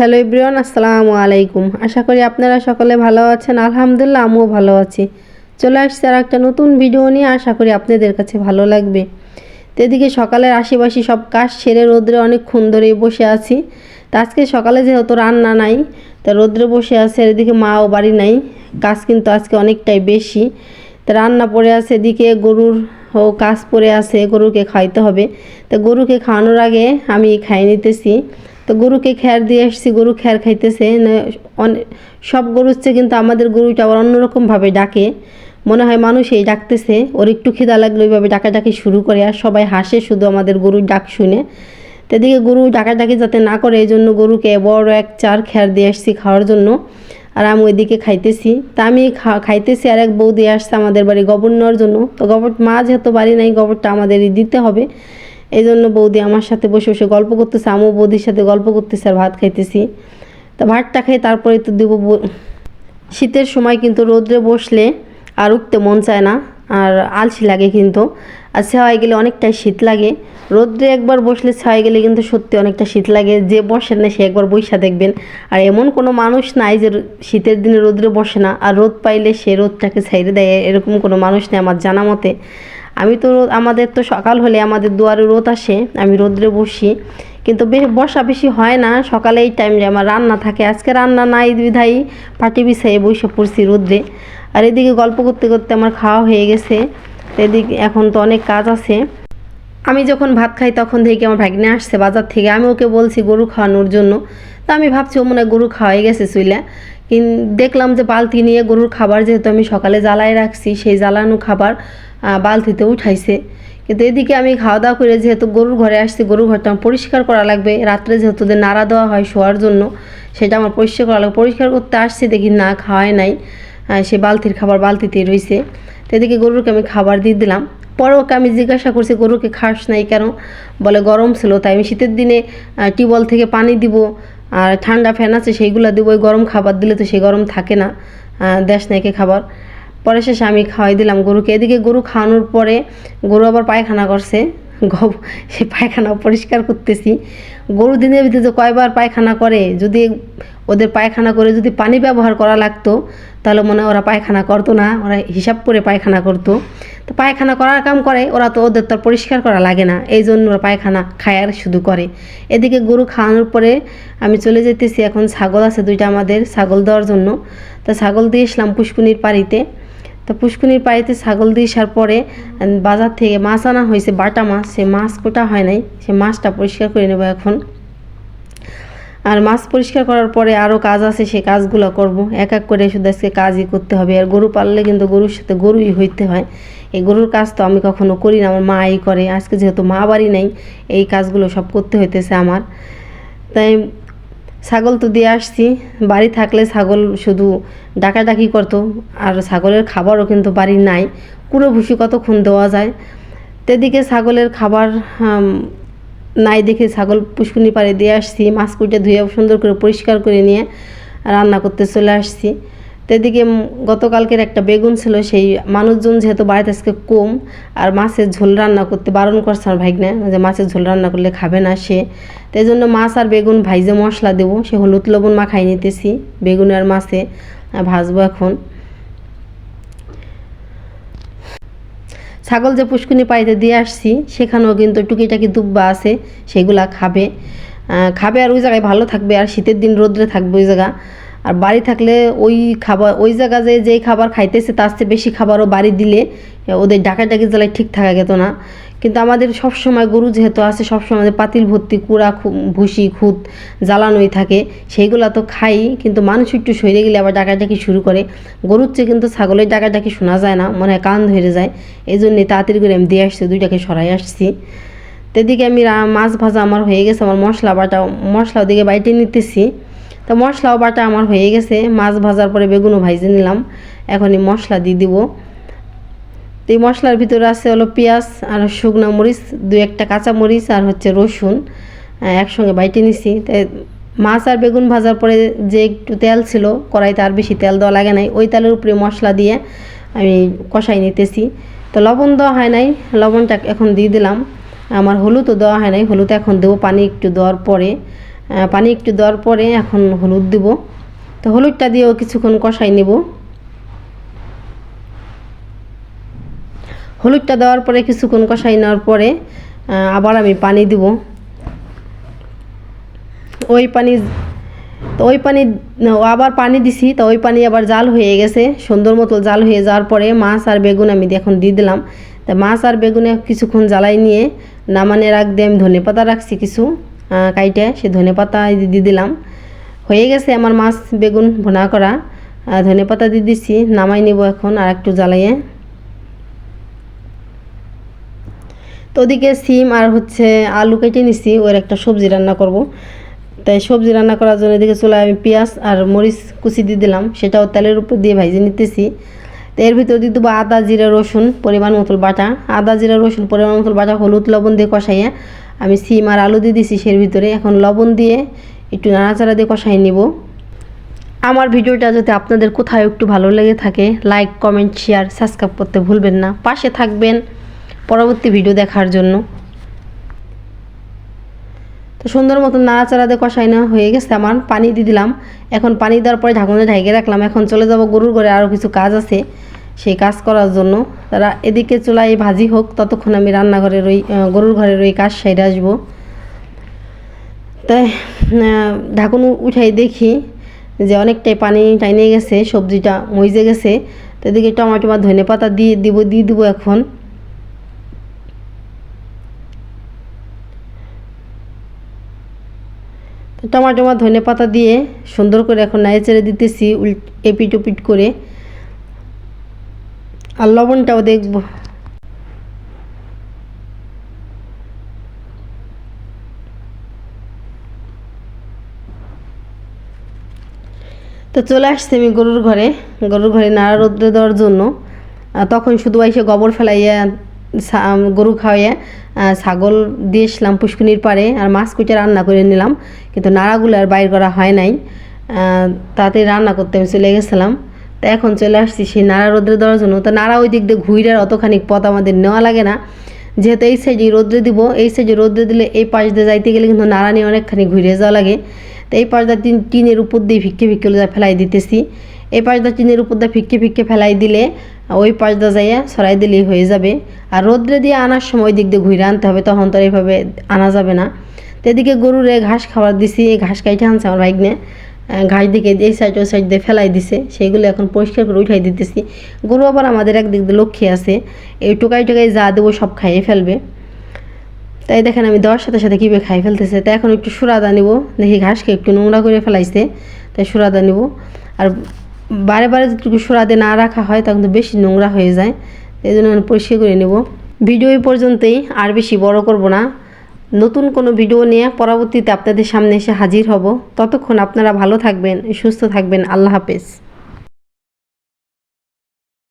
Hello ইব্রিয়ান আসসালামু আলাইকুম। আশা করি আপনারা সকলে ভালো আছেন। আলহামদুলিল্লাহ, আমিও ভালো আছি। চলে আসছে আর একটা নতুন ভিডিও নিয়ে। আশা করি আপনাদের কাছে ভালো লাগবে। তো এদিকে সকালের আশেপাশে সব কাজ সেরে রোদ্রে অনেকক্ষণ ধরেই বসে আছি। তা আজকে সকালে যেহেতু রান্না নাই, তা রোদ্রে বসে আছে এদিকে মাও বাড়ি নাই। কাজ কিন্তু আজকে অনেকটাই বেশি। তা রান্না পড়ে আছে, এদিকে গরুর ও কাজ পড়ে আছে, গরুকে খাইতে হবে। তো গরুকে খাওয়ানোর আগে আমি খাই নিতেছি। তো গরুকে খ্যার দিয়ে আসছি, গরু খ্যার খাইতেছে সব গরুর চেয়ে কিন্তু আমাদের গরুটা আবার অন্যরকমভাবে ডাকে। মনে হয় মানুষ এই ডাকতেছে, ওর একটু খিদা লাগলে ওইভাবে ডাকাডাকি শুরু করে আর সবাই হাসে শুধু আমাদের গরুর ডাক শুনে। তো এদিকে গরু ডাকাডাকি যাতে না করে এই জন্য গরুকে বড় এক চার খ্যার দিয়ে আসছি খাওয়ার জন্য আর আমি ওইদিকে খাইতেছি। তা আমি খাইতেছি আর এক বৌদি আসছে আমাদের বাড়ি গোবর নেওয়ার জন্য। তো গোবর মা যেহেতু বাড়ি নাই গোবরটা আমাদেরই দিতে হবে। এই জন্য বৌদি আমার সাথে বসে বসে গল্প করতেছে, আমিও বৌদির সাথে গল্প করতেছি আর ভাত খাইতেছি। তা ভাতটা খেয়ে তারপরে তো দেবো শীতের সময় কিন্তু রোদ্রে বসলে আর উঠতে মন চায় না, আর আলসি লাগে কিন্তু। আর ছাওয়ায় গেলে অনেকটাই শীত লাগে। রোদ্রে একবার বসলে ছাওয়ায় গেলে কিন্তু সত্যি অনেকটা শীত লাগে। যে বসে না, সে একবার বৈশা দেখবেন। আর এমন কোনো মানুষ নাই যে শীতের দিনে রোদ্রে বসে না। আর রোদ পাইলে সে রোদটাকে ছাইড়ে দেয়, এরকম কোনো মানুষ নেই আমার জানা মতে। আমি তো রোদ, আমাদের তো সকাল হলে আমাদের দুয়ারে রোদ আসে, আমি রোদ্রে বসি। কিন্তু বেশ বসা বেশি হয় না, সকালে এই টাইমে আমার রান্না থাকে। আজকে রান্না নাই বিধাই, পাটি বিছাইয়ে বসে পড়ছি রোদ্রে। আর এদিকে গল্প করতে করতে আমার খাওয়া হয়ে গেছে। এদিকে এখন তো অনেক কাজ আছে। আমি যখন ভাত খাই তখন থেকে আমার ভাগ্নে আসছে বাজার থেকে। আমি ওকে বলছি গরু খাওয়ানোর জন্য। তো আমি ভাবছি ও মনে হয় গরু খাওয়াই গেছে চুইলা। দেখলাম যে বালতি নিয়ে গরুর খাবার যেহেতু আমি সকালে জ্বালায় রাখছি, সেই জ্বালানো খাবার বালতিতে উঠাইছে। কিন্তু এদিকে আমি খাওয়া দাওয়া করে যেহেতু গরুর ঘরে আসছি, গরুর ঘরটা আমার পরিষ্কার করা লাগবে। রাত্রে যেহেতু ওদের নাড়া দেওয়া হয় শোয়ার জন্য, সেটা আমার পরিষ্কার করা লাগবে। পরিষ্কার করতে আসছি, দেখি না খাওয়াই নাই সে বালতির খাবার বালতিতেই রয়েছে তো এদিকে গরুকে আমি খাবার দিয়ে দিলাম। পরে ওকে আমি জিজ্ঞাসা করছি, গরুকে খাস নাই কেন? বলে, গরম ছিল, তাই আমি শীতের দিনে টিউবওয়েল থেকে পানি দিব আর ঠান্ডা ফ্যান আছে, সেইগুলো দিব। ওই গরম খাবার দিলে তো সেই গরম থাকে না দেশ নাকি খাবার। পরে শেষে আমি খাওয়াই দিলাম গরুকে। এদিকে গরু খাওয়ানোর পরে গরু আবার পায়খানা করছে। গব সে পায়খানা পরিষ্কার করতেছি। গরু দিনের ভিতরে যে কয়বার পায়খানা করে, যদি ওদের পায়খানা করে যদি পানি ব্যবহার করা লাগতো, তাহলে মনে হয় ওরা পায়খানা করতো না, ওরা হিসাব করে পায়খানা করতো। তো পায়খানা করার কাম করে, ওরা তো ওদের তো পরিষ্কার করা লাগে না। এই জন্য ওরা পায়খানা খায়ার শুধু করে। এদিকে গরু খাওয়ানোর পরে আমি চলে যেতেছি এখন ছাগল আছে দুইটা আমাদের, ছাগল দেওয়ার জন্য। তা ছাগল দিয়ে এসলাম পুষ্কুনির পাড়িতে। তো পুষ্কুনির পাড়িতে ছাগল দিয়ে আসার পরে বাজার থেকে মাছ আনা হয়েছে, বাটা মাছ। সে মাছ কোটা হয় নাই, সে মাছটা পরিষ্কার করে নেব এখন। আর মাছ পরিষ্কার করার পরে আরও কাজ আছে, সে কাজগুলো করব। এক এক করে শুধু আজকে কাজই করতে হবে। আর গরু পাললে কিন্তু গরুর সাথে গরুই হইতে হয়। এই গরুর কাজ তো আমি কখনো করি না, আমার মাই করে। আজকে যেহেতু মা বাড়ি নেই, এই কাজগুলো সব করতে হইতেছে আমার। তাই ছাগল তো দিয়ে আসছি। বাড়ি থাকলে ছাগল শুধু ডাকাডাকি করতো। আর ছাগলের খাবারও কিন্তু বাড়ি নাই। কুড়ো ভুসি কতক্ষণ দেওয়া যায়? তেদিকে ছাগলের খাবার নাই দেখে ছাগল পুষ্কুনি পাড়ে দিয়ে আসছি, মাছ কুটে ধুয়ে সুন্দর করে পরিষ্কার করে নিয়ে রান্না করতে চলে আসছি। এদিকে গতকালকের একটা বেগুন ছিল, সেই মানুষজন যেহেতু বাড়িতে আজকে কম, আর মাছের ঝোল রান্না করতে বারণ করছে আমার ভাইগনা, যে মাছের ঝোল রান্না করলে খাবে না সে। তাই জন্য মাছ আর বেগুন ভাইজে মশলা দেবো, সে হলুদ লবণ মাখাই নিতেছি, বেগুন আর মাছে ভাজবো এখন। ছাগল যে পুষ্কুনি পাইতে দিয়ে আসছি, সেখানেও কিন্তু টুকিটাকি দুব্বা আছে, সেগুলা খাবে। খাবে আর ওই জায়গায় ভালো থাকবে, আর শীতের দিন রোদ্রে থাকবে ওই জায়গা। আর বাড়ি থাকলে ওই খাবার ওই জায়গা যে যেই খাবার খাইতেছে, তার চেয়ে বেশি খাবারও বাড়ি দিলে, ওদের ডাকাডাকি জ্বালায় ঠিক থাকা যেত না। কিন্তু আমাদের সব সময় গরু যেহেতু আছে সব সময় আমাদের পাতিল ভর্তি, কুড়া ভুসি, খুদ জ্বালানোই থাকে। সেইগুলো তো খাই, কিন্তু মানুষ একটু সরে গেলে আবার ডাকাডাকি শুরু করে। গরুর চেয়ে কিন্তু ছাগলের ডাকাডাকি শোনা যায় না, মনে হয় কান ধরে যায়। এই জন্যে তাড়াতাড়ি করে আমি দিয়ে আসছি, দুইটাকে সরাই আসছি। তো এদিকে আমি মাছ ভাজা আমার হয়ে গেছে, আমার মশলা বাটা, মশলা ওদিকে বাইটে নিতেছি। তো মশলাও বাটা আমার হয়ে গেছে, মাছ ভাজার পরে বেগুনও ভাইজে নিলাম। এখন এই মশলা দিয়ে দিব। তো এই মশলার ভিতরে আছে হলো পেঁয়াজ আর শুকনো মরিচ দু একটা কাঁচা মরিচ আর হচ্ছে রসুন একসঙ্গে বাইটে নিছি। তাই মাছ আর বেগুন ভাজার পরে যে একটু তেল ছিল, কড়াইতে আর বেশি তেল দেওয়া লাগে নাই, ওই তেলের উপরে মশলা দিয়ে আমি কষাই নিতেছি। তো লবণ দেওয়া হয় নাই, লবণটা এখন দিয়ে দিলাম। আমার হলুদও দেওয়া হয় নাই, হলুদ এখন দেবো পানি একটু দেওয়ার পরে। পানি একটু দেওয়ার পরে এখন হলুদ দেবো। তো হলুদটা দিয়েও কিছুক্ষণ কষাই নেব। হলুদটা দেওয়ার পরে কিছুক্ষণ কষাই নেওয়ার পরে আবার আমি পানি দিব। ওই পানি, তো ওই পানি আবার পানি দিছি, তো ওই পানি আবার জাল হয়ে গেছে। সুন্দর মতো জাল হয়ে যাওয়ার পরে মাছ আর বেগুন আমি এখন দিয়ে দিলাম। তা মাছ আর বেগুনে কিছুক্ষণ জ্বালাই নিয়ে নামানে রাখ দিয়ে আমি ধনে পাতা রাখছি কিছু কাইটে, সে ধনে পাতা দিয়ে দিলাম। হয়ে গেছে আমার মাছ, বেগুন ভোনা করা। ধনে পাতা দিয়ে দিছি, নামাই নিব এখন আর একটু জ্বালাইয়ে। তো ওদিকে সিম আর হচ্ছে আলু কেটে নিছি, ওর একটা সবজি রান্না করব। তাই সবজি রান্না করার জন্য এদিকে চলে আমি পেঁয়াজ আর মরিচ কুচি দিয়ে দিলাম, সেটাও তেলের উপর দিয়ে ভাইজে নিতেছি। তো এর ভিতরে দিয়ে দেবো আদা, জিরা, রসুন, পরিমাণ মতো বাটা। আদা, জিরা, রসুন, পরিমাণ মতো বাটা, হলুদ, লবণ দিয়ে কষাইয়ে আমি সিম আর আলু দিয়ে দিছি সের ভিতরে। এখন লবণ দিয়ে একটু নাড়াচাড়া দিয়ে কষাই নিব। আমার ভিডিওটা যদি আপনাদের কোথাও একটু ভালো লেগে থাকে লাইক কমেন্ট শেয়ার সাবস্ক্রাইব করতে ভুলবেন না। পাশে থাকবেন। পরবর্তী ভিডিও দেখার জন্য। তো সুন্দর মতো নাড়াচাড়া দিয়ে কষাই না হয়ে গেছে আমার। পানি দিয়ে দিলাম। এখন পানি দেওয়ার পরে ঢাকনে ঢাইকে রাখলাম। এখন চলে যাব গরুর ঘরে। আরও কিছু কাজ আছে সেই কাজ করার জন্য। তারা এদিকে চুলায় ভাজি হোক, ততক্ষণ আমি রান্নাঘরের ওই গরুর ঘরের ওই কাজ সাইডে আসব। তাই ঢাকন উঠাই দেখি যে অনেকটাই পানি টাইনে গেছে, সবজিটা মইজে গেছে। তো এদিকে টমাটো বা ধনে পাতা দিয়ে দিব দিয়ে দিব এখন। টমাটো বা ধনে পাতা দিয়ে সুন্দর করে এখন নাড়ে দিতেছি, উল এপিট ওপিট করে। আর লবণটাও দেখব। তো চলে আসছি আমি গরুর ঘরে। গরুর ঘরে নাড়া রোদ্রে দেওয়ার জন্য। তখন শুধু এসে গোবর ফেলাইয়া গরু খাওয়াইয়া ছাগল দিয়ে এসলাম পুষ্কুনির পাড়ে আর মাছ কুটে রান্না করে নিলাম। কিন্তু নাড়াগুলো আর বাইর করা হয় নাই। তাতে রান্না করতে আমি চলে গেছিলাম। তো এখন চলে আসছি সেই নাড়া রোদ্রে দেওয়ার জন্য। তো নাড়া ওই দিক দিয়ে ঘুইরার অতখানি পথ আমাদের নেওয়া লাগে না। যেহেতু এই সাইজে রোদ্রে দিব, এই সাইজে রোদ্রে দিলে এই পাশ দিয়ে যাইতে গেলে কিন্তু নাড়া নিয়ে অনেকখানি ঘুরে যাওয়া লাগে। তো এই পাশ দিয়ে টিন টিনের উপর দিয়ে ভিক্ষে যা ফেলাই দিতেছি। এই পাশ চিনির উপর দিয়ে ফিক্কে ফিক্কে ফেলাই দিলে, ওই পাশ দিয়ে যাইয়া সরাই দিলেই হয়ে যাবে। আর রোদ্রে দিয়ে আনার সময় দিক দিয়ে ঘুরে আনতে হবে, তখন তো এইভাবে আনা যাবে না। তো এদিকে গরুরে ঘাস খাবার দিছি, এই ঘাস কাইটে আনছে আমার বাইকনে ঘাস দিকে এই সাইড ওই সাইড দিয়ে ফেলাই দিছে, সেইগুলো এখন পরিষ্কার করে উঠাই দিতেছি। গরু আবার আমাদের একদিক দিয়ে লক্ষ্মী আছে, এই টোকাই টোকাই যা দেবো সব খাইয়ে ফেলবে। তাই দেখেন আমি দেওয়ার সাথে সাথে কীভাবে খাই ফেলতেছে, তাই এখন একটু সুরাদা নিব, দেখি ঘাসকে একটু নোংরা করে ফেলাইছে, তাই সুরাদা নিব। আর বারে বারে যদি সরাতে না রাখা হয় তখন তো বেশি নোংরা হয়ে যায়। এই জন্য আমি পরিষ্কার করে নেব। ভিডিও এই পর্যন্তই, আর বেশি বড় করব না। নতুন কোনো ভিডিও নিয়ে পরবর্তীতে আপনাদের সামনে এসে হাজির হব। ততক্ষণ আপনারা ভালো থাকবেন, সুস্থ থাকবেন। আল্লাহ হাফেজ।